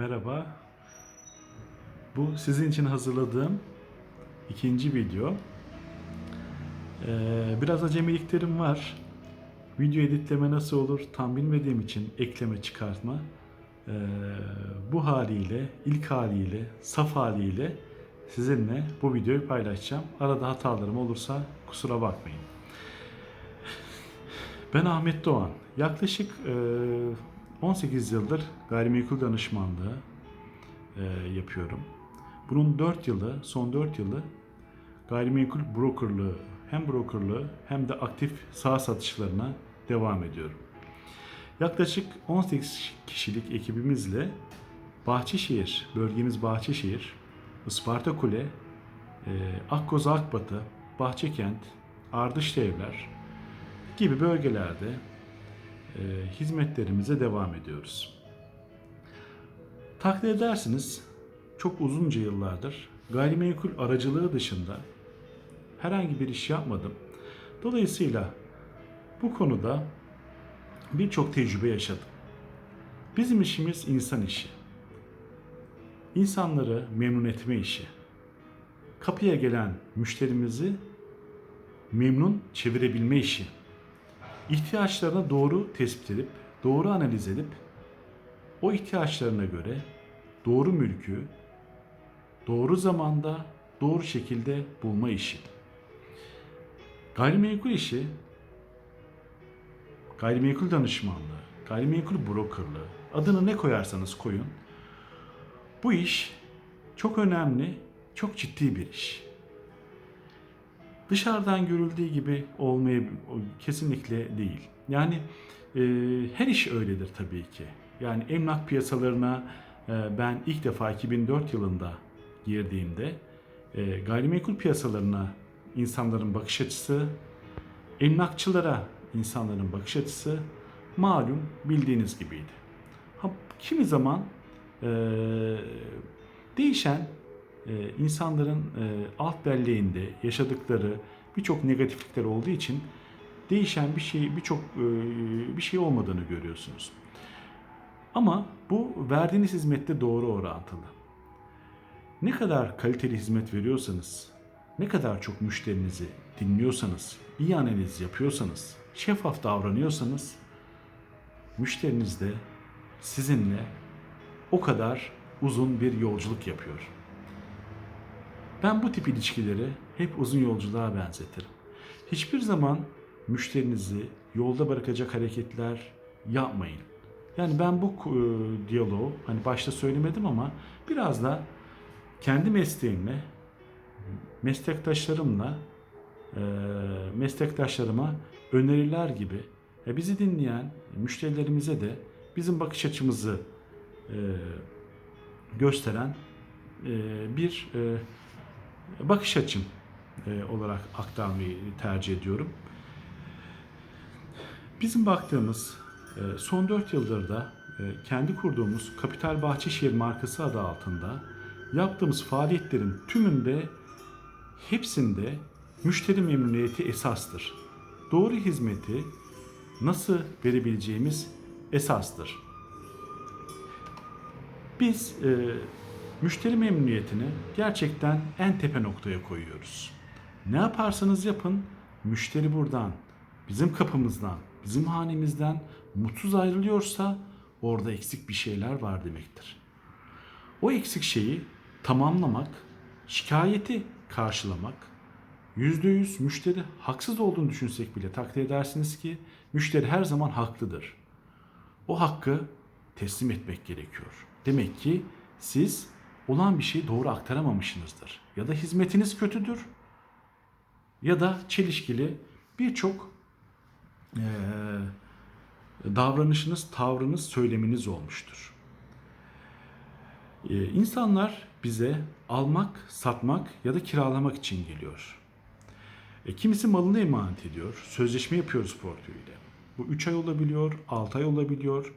Merhaba. Bu sizin için hazırladığım ikinci video. Ee, biraz acemiliklerim var. Video editleme nasıl olur tam bilmediğim için ekleme çıkartma. Ee, bu haliyle, ilk haliyle, saf haliyle sizinle bu videoyu paylaşacağım. Arada hatalarım olursa kusura bakmayın. Ben Ahmet Doğan. Yaklaşık e, 18 yıldır gayrimenkul danışmanlığı e, yapıyorum. Bunun 4 yılı, son 4 yılı gayrimenkul brokerlığı, hem brokerlığı hem de aktif sağ satışlarına devam ediyorum. Yaklaşık 18 kişilik ekibimizle Bahçeşehir, bölgemiz Bahçeşehir, Isparta Kule, e, Akkoz Akbatı, Bahçekent, Ardışlı Evler, gibi bölgelerde hizmetlerimize devam ediyoruz. Takdir edersiniz çok uzunca yıllardır gayrimenkul aracılığı dışında herhangi bir iş yapmadım. Dolayısıyla bu konuda birçok tecrübe yaşadım. Bizim işimiz insan işi. İnsanları memnun etme işi. Kapıya gelen müşterimizi memnun çevirebilme işi ihtiyaçlarını doğru tespit edip, doğru analiz edip, o ihtiyaçlarına göre doğru mülkü doğru zamanda, doğru şekilde bulma işi. Gayrimenkul işi, gayrimenkul danışmanlığı, gayrimenkul brokerlığı, adını ne koyarsanız koyun, bu iş çok önemli, çok ciddi bir iş dışarıdan görüldüğü gibi olmaya kesinlikle değil. Yani e, her iş öyledir tabii ki. Yani emlak piyasalarına e, ben ilk defa 2004 yılında girdiğimde e, gayrimenkul piyasalarına insanların bakış açısı, emlakçılara insanların bakış açısı malum bildiğiniz gibiydi. Ha, kimi zaman e, değişen insanların e, alt belleğinde yaşadıkları birçok negatiflikler olduğu için değişen bir şey birçok e, bir şey olmadığını görüyorsunuz. Ama bu verdiğiniz hizmette doğru orantılı. Ne kadar kaliteli hizmet veriyorsanız, ne kadar çok müşterinizi dinliyorsanız, iyi analiz yapıyorsanız, şeffaf davranıyorsanız müşteriniz de sizinle o kadar uzun bir yolculuk yapıyor. Ben bu tip ilişkileri hep uzun yolculuğa benzetirim. Hiçbir zaman müşterinizi yolda bırakacak hareketler yapmayın. Yani ben bu e, diyaloğu hani başta söylemedim ama biraz da kendi mesleğimle, meslektaşlarımla, e, meslektaşlarıma öneriler gibi e, bizi dinleyen müşterilerimize de bizim bakış açımızı e, gösteren e, bir e, bakış açım e, olarak aktarmayı tercih ediyorum. Bizim baktığımız e, son 4 yıldır da e, kendi kurduğumuz Kapital Bahçeşehir markası adı altında yaptığımız faaliyetlerin tümünde hepsinde müşteri memnuniyeti esastır. Doğru hizmeti nasıl verebileceğimiz esastır. Biz müşteri memnuniyetini gerçekten en tepe noktaya koyuyoruz. Ne yaparsanız yapın, müşteri buradan, bizim kapımızdan, bizim hanemizden mutsuz ayrılıyorsa orada eksik bir şeyler var demektir. O eksik şeyi tamamlamak, şikayeti karşılamak, yüzde yüz müşteri haksız olduğunu düşünsek bile takdir edersiniz ki müşteri her zaman haklıdır. O hakkı teslim etmek gerekiyor. Demek ki siz olan bir şeyi doğru aktaramamışsınızdır. Ya da hizmetiniz kötüdür ya da çelişkili birçok e, davranışınız, tavrınız, söyleminiz olmuştur. E, insanlar bize almak, satmak ya da kiralamak için geliyor. E, kimisi malını emanet ediyor. Sözleşme yapıyoruz portföyüyle. Bu 3 ay olabiliyor, 6 ay olabiliyor.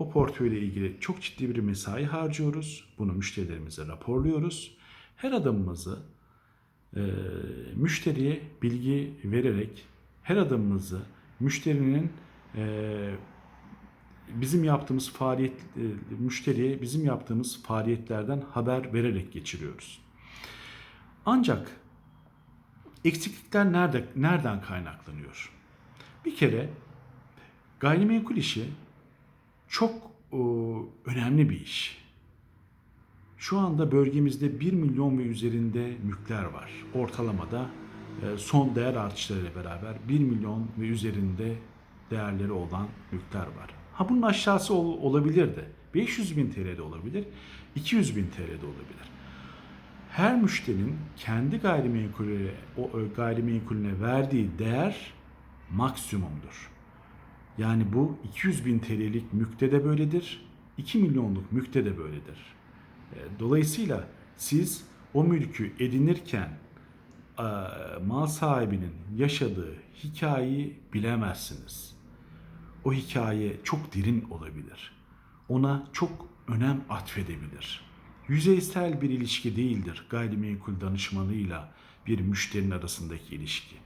O portföyle ilgili çok ciddi bir mesai harcıyoruz. Bunu müşterilerimize raporluyoruz. Her adımımızı e, müşteriye bilgi vererek her adımımızı müşterinin e, bizim yaptığımız faaliyet e, müşteriye bizim yaptığımız faaliyetlerden haber vererek geçiriyoruz. Ancak eksiklikler nerede nereden kaynaklanıyor? Bir kere gayrimenkul işi çok o, önemli bir iş. Şu anda bölgemizde 1 milyon ve üzerinde mülkler var. Ortalamada e, son değer artışlarıyla beraber 1 milyon ve üzerinde değerleri olan mülkler var. Ha bunun aşağısı ol, olabilir de. 500 bin TL'de olabilir, 200 bin TL'de olabilir. Her müşterinin kendi gayrimenkulüne, o e, gayrimenkulüne verdiği değer maksimumdur. Yani bu 200 bin TL'lik mülkte de böyledir, 2 milyonluk mülkte de böyledir. E, Dolayısıyla siz o mülkü edinirken e, mal sahibinin yaşadığı hikayeyi bilemezsiniz. O hikaye çok derin olabilir. Ona çok önem atfedebilir. Yüzeysel bir ilişki değildir gayrimenkul danışmanıyla bir müşterinin arasındaki ilişki.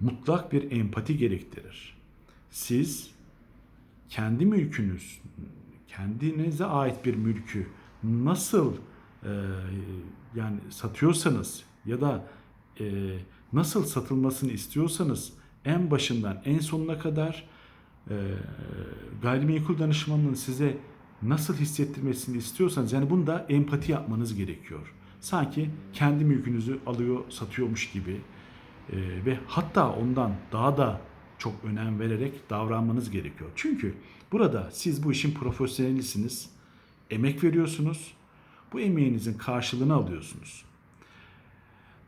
Mutlak bir empati gerektirir. Siz kendi mülkünüz, kendinize ait bir mülkü nasıl e, yani satıyorsanız ya da e, nasıl satılmasını istiyorsanız en başından en sonuna kadar e, gayrimenkul danışmanının size nasıl hissettirmesini istiyorsanız yani bunda empati yapmanız gerekiyor. Sanki kendi mülkünüzü alıyor, satıyormuş gibi e, ve hatta ondan daha da çok önem vererek davranmanız gerekiyor. Çünkü burada siz bu işin profesyonelisiniz, emek veriyorsunuz, bu emeğinizin karşılığını alıyorsunuz.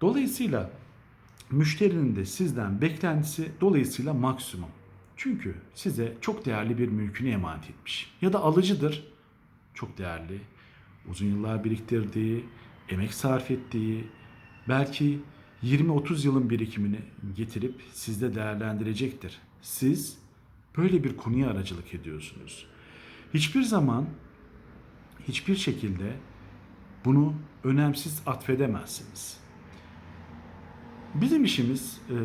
Dolayısıyla müşterinin de sizden beklentisi dolayısıyla maksimum. Çünkü size çok değerli bir mülkünü emanet etmiş. Ya da alıcıdır, çok değerli, uzun yıllar biriktirdiği, emek sarf ettiği, belki 20-30 yılın birikimini getirip sizde değerlendirecektir. Siz böyle bir konuya aracılık ediyorsunuz. Hiçbir zaman, hiçbir şekilde bunu önemsiz atfedemezsiniz. Bizim işimiz e,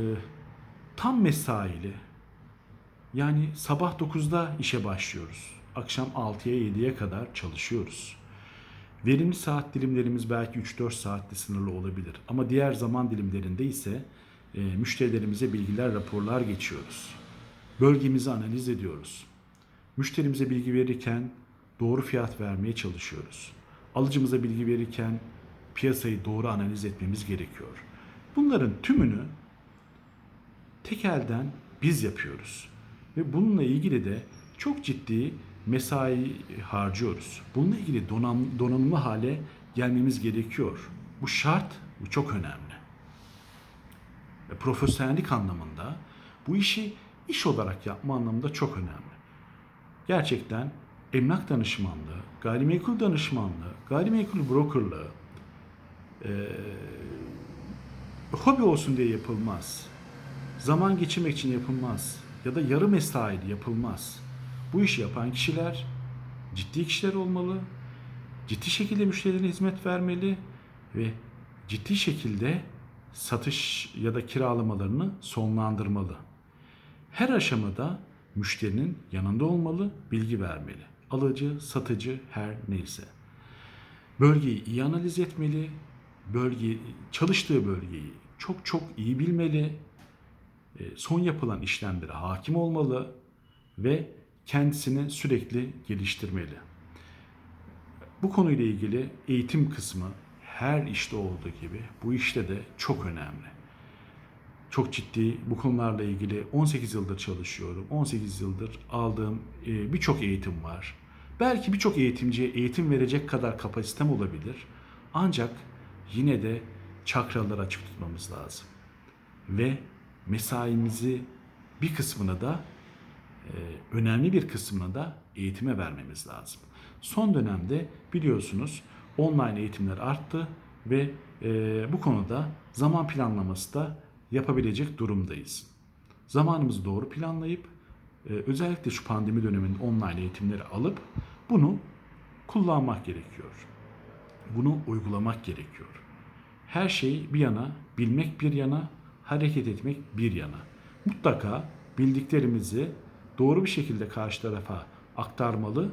tam mesaili. Yani sabah 9'da işe başlıyoruz. Akşam 6'ya 7'ye kadar çalışıyoruz. Verimli saat dilimlerimiz belki 3-4 saatte sınırlı olabilir. Ama diğer zaman dilimlerinde ise e, müşterilerimize bilgiler, raporlar geçiyoruz. Bölgemizi analiz ediyoruz. Müşterimize bilgi verirken doğru fiyat vermeye çalışıyoruz. Alıcımıza bilgi verirken piyasayı doğru analiz etmemiz gerekiyor. Bunların tümünü tek elden biz yapıyoruz. Ve bununla ilgili de çok ciddi mesai harcıyoruz. Bununla ilgili donam, donanımlı hale gelmemiz gerekiyor. Bu şart, bu çok önemli. Ve profesyonellik anlamında bu işi iş olarak yapma anlamında çok önemli. Gerçekten emlak danışmanlığı, gayrimenkul danışmanlığı, gayrimenkul brokerlığı e, hobi olsun diye yapılmaz. Zaman geçirmek için yapılmaz. Ya da yarı mesaili yapılmaz. Bu işi yapan kişiler ciddi kişiler olmalı. Ciddi şekilde müşterilerine hizmet vermeli ve ciddi şekilde satış ya da kiralamalarını sonlandırmalı. Her aşamada müşterinin yanında olmalı, bilgi vermeli. Alıcı, satıcı her neyse. Bölgeyi iyi analiz etmeli, bölge çalıştığı bölgeyi çok çok iyi bilmeli, e, son yapılan işlemlere hakim olmalı ve kendisini sürekli geliştirmeli. Bu konuyla ilgili eğitim kısmı her işte olduğu gibi bu işte de çok önemli. Çok ciddi bu konularla ilgili 18 yıldır çalışıyorum. 18 yıldır aldığım e, birçok eğitim var. Belki birçok eğitimciye eğitim verecek kadar kapasitem olabilir. Ancak yine de çakraları açık tutmamız lazım. Ve mesaimizi bir kısmını da önemli bir kısmını da eğitime vermemiz lazım. Son dönemde biliyorsunuz online eğitimler arttı ve e, bu konuda zaman planlaması da yapabilecek durumdayız. Zamanımızı doğru planlayıp e, özellikle şu pandemi döneminde online eğitimleri alıp bunu kullanmak gerekiyor. Bunu uygulamak gerekiyor. Her şey bir yana, bilmek bir yana, hareket etmek bir yana. Mutlaka bildiklerimizi doğru bir şekilde karşı tarafa aktarmalı,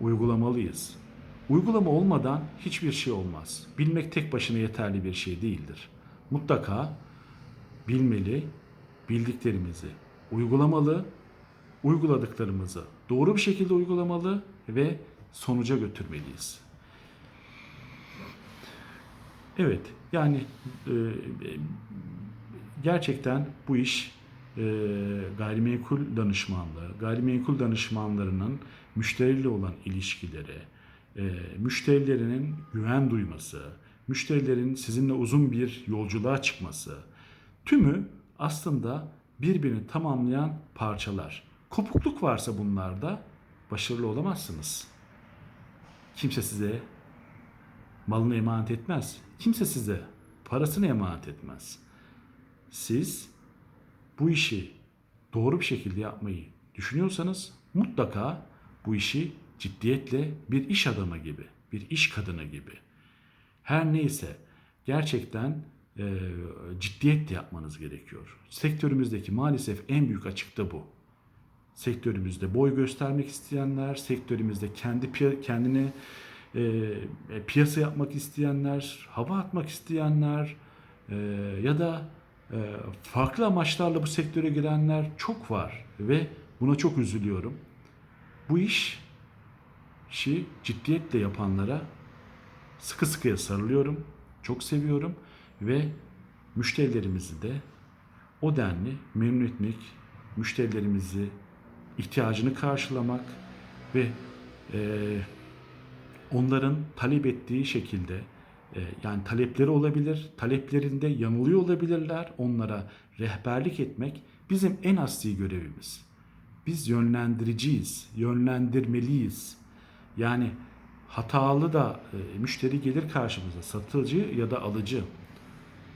uygulamalıyız. Uygulama olmadan hiçbir şey olmaz. Bilmek tek başına yeterli bir şey değildir. Mutlaka bilmeli, bildiklerimizi uygulamalı, uyguladıklarımızı doğru bir şekilde uygulamalı ve sonuca götürmeliyiz. Evet, yani e, gerçekten bu iş e, gayrimenkul danışmanlığı, gayrimenkul danışmanlarının müşteriyle olan ilişkileri, e, müşterilerinin güven duyması, müşterilerin sizinle uzun bir yolculuğa çıkması, tümü aslında birbirini tamamlayan parçalar. Kopukluk varsa bunlarda başarılı olamazsınız. Kimse size malını emanet etmez. Kimse size parasını emanet etmez. Siz bu işi doğru bir şekilde yapmayı düşünüyorsanız mutlaka bu işi ciddiyetle bir iş adamı gibi, bir iş kadını gibi her neyse gerçekten e, ciddiyetle yapmanız gerekiyor. Sektörümüzdeki maalesef en büyük açık da bu. Sektörümüzde boy göstermek isteyenler, sektörümüzde kendi piya- kendini e, e, piyasa yapmak isteyenler, hava atmak isteyenler e, ya da farklı amaçlarla bu sektöre girenler çok var ve buna çok üzülüyorum. Bu iş işi ciddiyetle yapanlara sıkı sıkıya sarılıyorum. Çok seviyorum ve müşterilerimizi de o denli memnun etmek, müşterilerimizi ihtiyacını karşılamak ve eee onların talep ettiği şekilde e, yani talepleri olabilir, taleplerinde yanılıyor olabilirler. Onlara rehberlik etmek bizim en asli görevimiz. Biz yönlendiriciyiz, yönlendirmeliyiz. Yani hatalı da e, müşteri gelir karşımıza, satıcı ya da alıcı.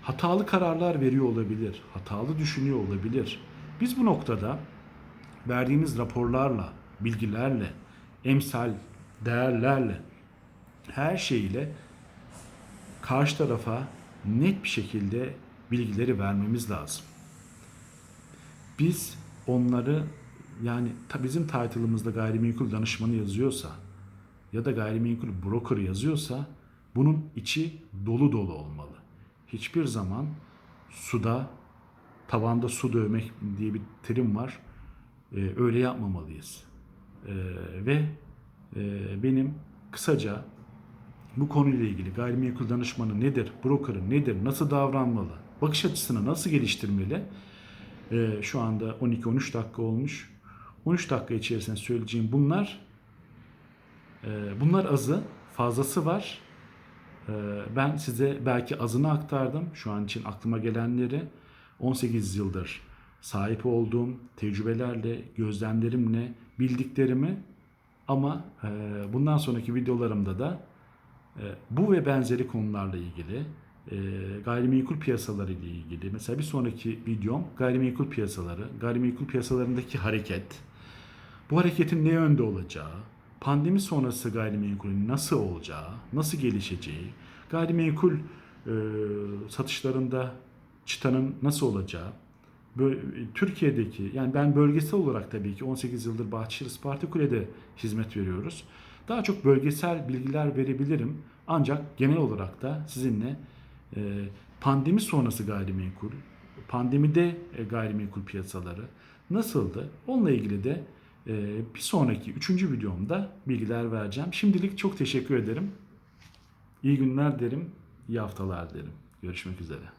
Hatalı kararlar veriyor olabilir, hatalı düşünüyor olabilir. Biz bu noktada verdiğimiz raporlarla, bilgilerle, emsal değerlerle her şeyiyle karşı tarafa net bir şekilde bilgileri vermemiz lazım. Biz onları yani bizim title'ımızda gayrimenkul danışmanı yazıyorsa ya da gayrimenkul broker yazıyorsa bunun içi dolu dolu olmalı. Hiçbir zaman suda tavanda su dövmek diye bir terim var. Ee, öyle yapmamalıyız. Ee, ve e, benim kısaca bu konuyla ilgili gayrimenkul danışmanı nedir, broker'ı nedir, nasıl davranmalı, bakış açısını nasıl geliştirmeli? Ee, şu anda 12-13 dakika olmuş. 13 dakika içerisinde söyleyeceğim bunlar e, bunlar azı, fazlası var. Ee, ben size belki azını aktardım. Şu an için aklıma gelenleri 18 yıldır sahip olduğum tecrübelerle, gözlemlerimle, bildiklerimi ama e, bundan sonraki videolarımda da e, bu ve benzeri konularla ilgili e, gayrimenkul piyasaları ile ilgili mesela bir sonraki videom gayrimenkul piyasaları, gayrimenkul piyasalarındaki hareket, bu hareketin ne yönde olacağı, pandemi sonrası gayrimenkulün nasıl olacağı, nasıl gelişeceği, gayrimenkul e, satışlarında çıtanın nasıl olacağı, Bö- Türkiye'deki yani ben bölgesel olarak tabii ki 18 yıldır Bahçeşehir Isparta Kule'de hizmet veriyoruz. Daha çok bölgesel bilgiler verebilirim. Ancak genel olarak da sizinle e, pandemi sonrası gayrimenkul, pandemide e, gayrimenkul piyasaları nasıldı? Onunla ilgili de e, bir sonraki üçüncü videomda bilgiler vereceğim. Şimdilik çok teşekkür ederim. İyi günler derim, iyi haftalar derim. Görüşmek üzere.